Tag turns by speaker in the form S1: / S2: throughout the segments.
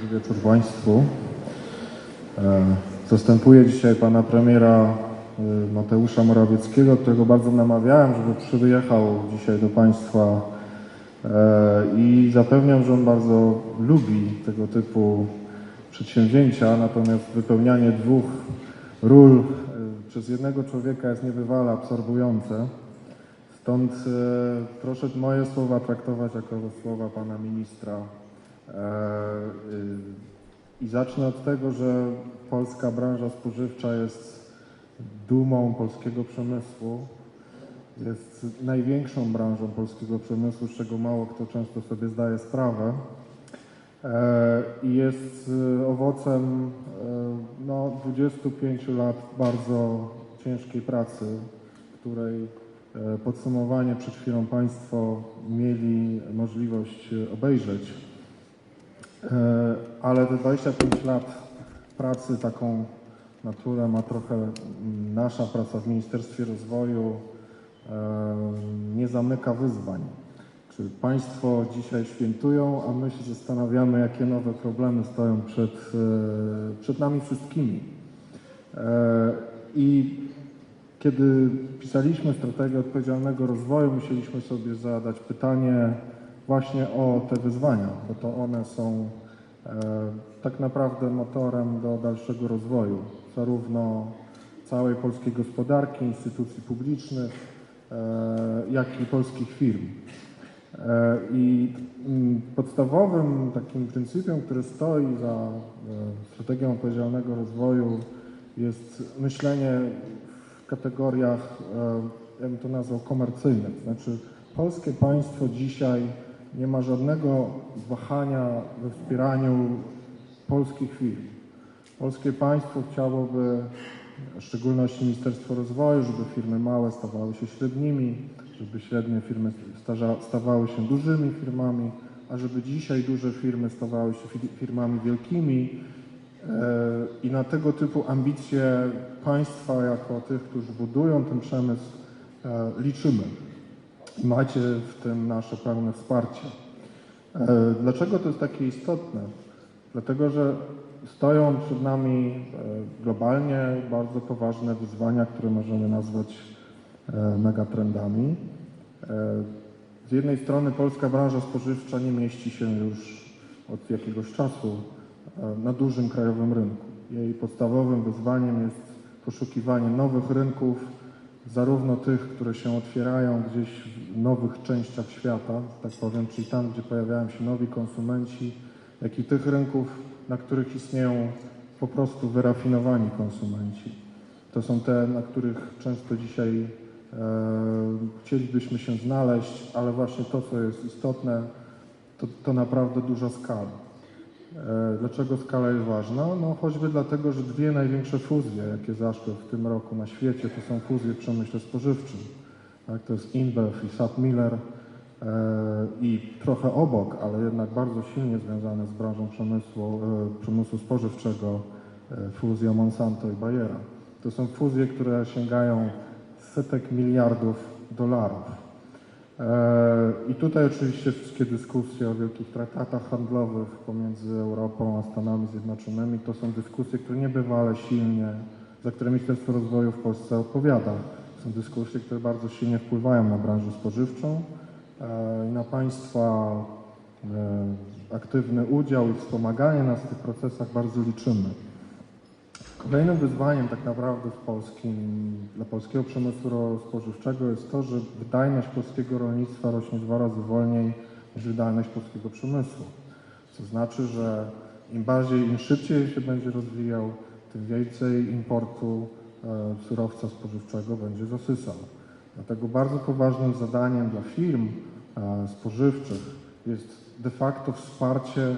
S1: Dobry wieczór Państwu. E, Zastępuję dzisiaj pana premiera e, Mateusza Morawieckiego, którego bardzo namawiałem, żeby przyjechał dzisiaj do Państwa e, i zapewniam, że on bardzo lubi tego typu przedsięwzięcia, natomiast wypełnianie dwóch ról przez jednego człowieka jest niebywale absorbujące. Stąd proszę moje słowa traktować jako słowa pana ministra. E, y, I zacznę od tego, że polska branża spożywcza jest dumą polskiego przemysłu. Jest największą branżą polskiego przemysłu, z czego mało kto często sobie zdaje sprawę. E, I jest e, owocem e, no, 25 lat bardzo ciężkiej pracy, której e, podsumowanie przed chwilą Państwo mieli możliwość obejrzeć. E, Ale te 25 lat pracy, taką naturę ma trochę mm, nasza praca w Ministerstwie Rozwoju, e, nie zamyka wyzwań. Czy Państwo dzisiaj świętują, a my się zastanawiamy, jakie nowe problemy stoją przed, e, przed nami wszystkimi. I kiedy pisaliśmy strategię odpowiedzialnego rozwoju, musieliśmy sobie zadać pytanie właśnie o te wyzwania, bo to one są e, tak naprawdę motorem do dalszego rozwoju, zarówno całej polskiej gospodarki, instytucji publicznych, e, jak i polskich firm. E, I mm, podstawowym takim pryncypium, który stoi za strategią odpowiedzialnego rozwoju jest myślenie w kategoriach, ja bym to nazwał komercyjnych. Znaczy polskie państwo dzisiaj nie ma żadnego wahania we wspieraniu polskich firm. Polskie państwo chciałoby, w szczególności Ministerstwo Rozwoju, żeby firmy małe stawały się średnimi, żeby średnie firmy stawały się dużymi firmami, a żeby dzisiaj duże firmy stawały się fi- firmami wielkimi. E, I na tego typu ambicje państwa, jako tych, którzy budują ten przemysł, e, liczymy. I Macie w tym nasze pełne wsparcie. E, Dlaczego to jest takie istotne? Dlatego, że stoją przed nami e, globalnie bardzo poważne wyzwania, które możemy nazwać e, megatrendami. Z jednej strony polska branża spożywcza nie mieści się już od jakiegoś czasu na dużym krajowym rynku. Jej podstawowym wyzwaniem jest poszukiwanie nowych rynków, zarówno tych, które się otwierają gdzieś w nowych częściach świata, tak powiem, czyli tam, gdzie pojawiają się nowi konsumenci, jak i tych rynków, na których istnieją po prostu wyrafinowani konsumenci. To są te, na których często dzisiaj e, chcielibyśmy się znaleźć, ale właśnie to, co jest istotne, to, to naprawdę duża skala. E, Dlaczego skala jest ważna? No choćby dlatego, że dwie największe fuzje, jakie zaszły w tym roku na świecie, to są fuzje w przemyśle spożywczym. Tak, to jest InBev i SAP Miller e, i trochę obok, ale jednak bardzo silnie związane z branżą przemysłu, e, przemysłu spożywczego, fuzja Monsanto i Bayera. To są fuzje, które sięgają setek miliardów dolarów. I tutaj oczywiście wszystkie dyskusje o wielkich traktatach handlowych pomiędzy Europą a Stanami Zjednoczonymi to są dyskusje, które niebywale silnie, za które Ministerstwo Rozwoju w Polsce odpowiada. Są dyskusje, które bardzo silnie wpływają na branżę spożywczą e, i na państwa e, aktywny udział i wspomaganie nas w tych procesach bardzo liczymy. Kolejnym wyzwaniem tak naprawdę w polskim, dla polskiego przemysłu spożywczego jest to, że wydajność polskiego rolnictwa rośnie dwa razy wolniej niż wydajność polskiego przemysłu. Co znaczy, że im bardziej, im szybciej się będzie rozwijał, tym więcej importu e, surowca spożywczego będzie zasysał. Dlatego bardzo poważnym zadaniem dla firm e, spożywczych jest de facto wsparcie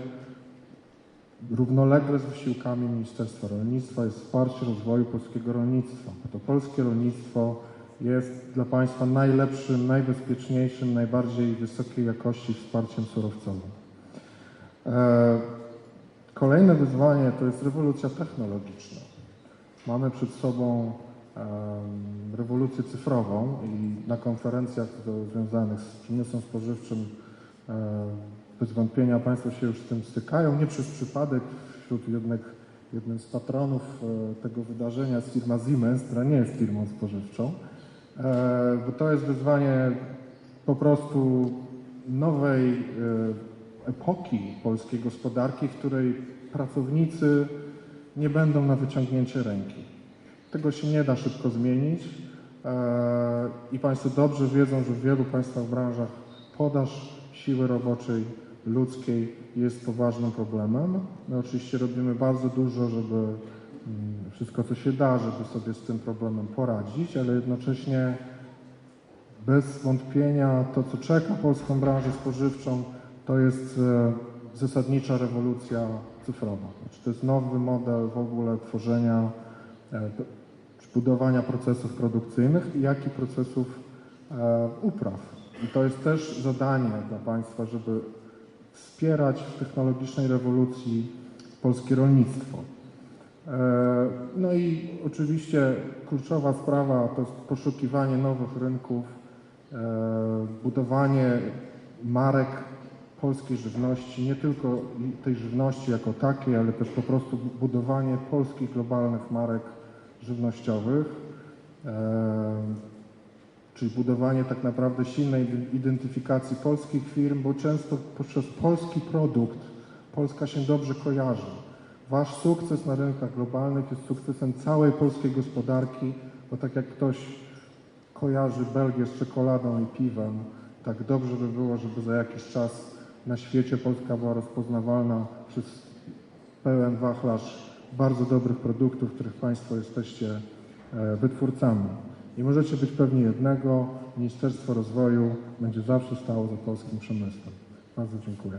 S1: równolegle z wysiłkami Ministerstwa Rolnictwa jest wsparcie rozwoju polskiego rolnictwa. To polskie rolnictwo jest dla państwa najlepszym, najbezpieczniejszym, najbardziej wysokiej jakości wsparciem surowcowym. E, Kolejne wyzwanie to jest rewolucja technologiczna. Mamy przed sobą rewolucję cyfrową i na konferencjach związanych z przemysłem spożywczym bez wątpienia Państwo się już z tym stykają, nie przez przypadek wśród jednych, jednym z patronów e, tego wydarzenia jest firma Siemens, która nie jest firmą spożywczą, e, bo to jest wyzwanie po prostu nowej e, epoki polskiej gospodarki, w której pracownicy nie będą na wyciągnięcie ręki. Tego się nie da szybko zmienić i Państwo dobrze wiedzą, że w wielu Państwa branżach podaż siły roboczej ludzkiej jest poważnym problemem. My oczywiście robimy bardzo dużo, żeby mm, wszystko co się da, żeby sobie z tym problemem poradzić, ale jednocześnie bez wątpienia to, co czeka polską branżę spożywczą, to jest e, zasadnicza rewolucja cyfrowa. Znaczy, to jest nowy model w ogóle tworzenia, e, czy budowania procesów produkcyjnych, jak i procesów e, upraw. I to jest też zadanie dla Państwa, żeby wspierać w technologicznej rewolucji polskie rolnictwo. E, No i oczywiście kluczowa sprawa to poszukiwanie nowych rynków, e, budowanie marek polskiej żywności, nie tylko tej żywności jako takiej, ale też po prostu budowanie polskich globalnych marek żywnościowych, e, czyli budowanie tak naprawdę silnej identyfikacji polskich firm, bo często poprzez polski produkt Polska się dobrze kojarzy. Wasz sukces na rynkach globalnych jest sukcesem całej polskiej gospodarki, bo tak jak ktoś kojarzy Belgię z czekoladą i piwem, tak dobrze by było, żeby za jakiś czas na świecie Polska była rozpoznawalna przez pełen wachlarz bardzo dobrych produktów, których Państwo jesteście e, wytwórcami. I możecie być pewni jednego, Ministerstwo Rozwoju będzie zawsze stało za polskim przemysłem. Bardzo dziękuję.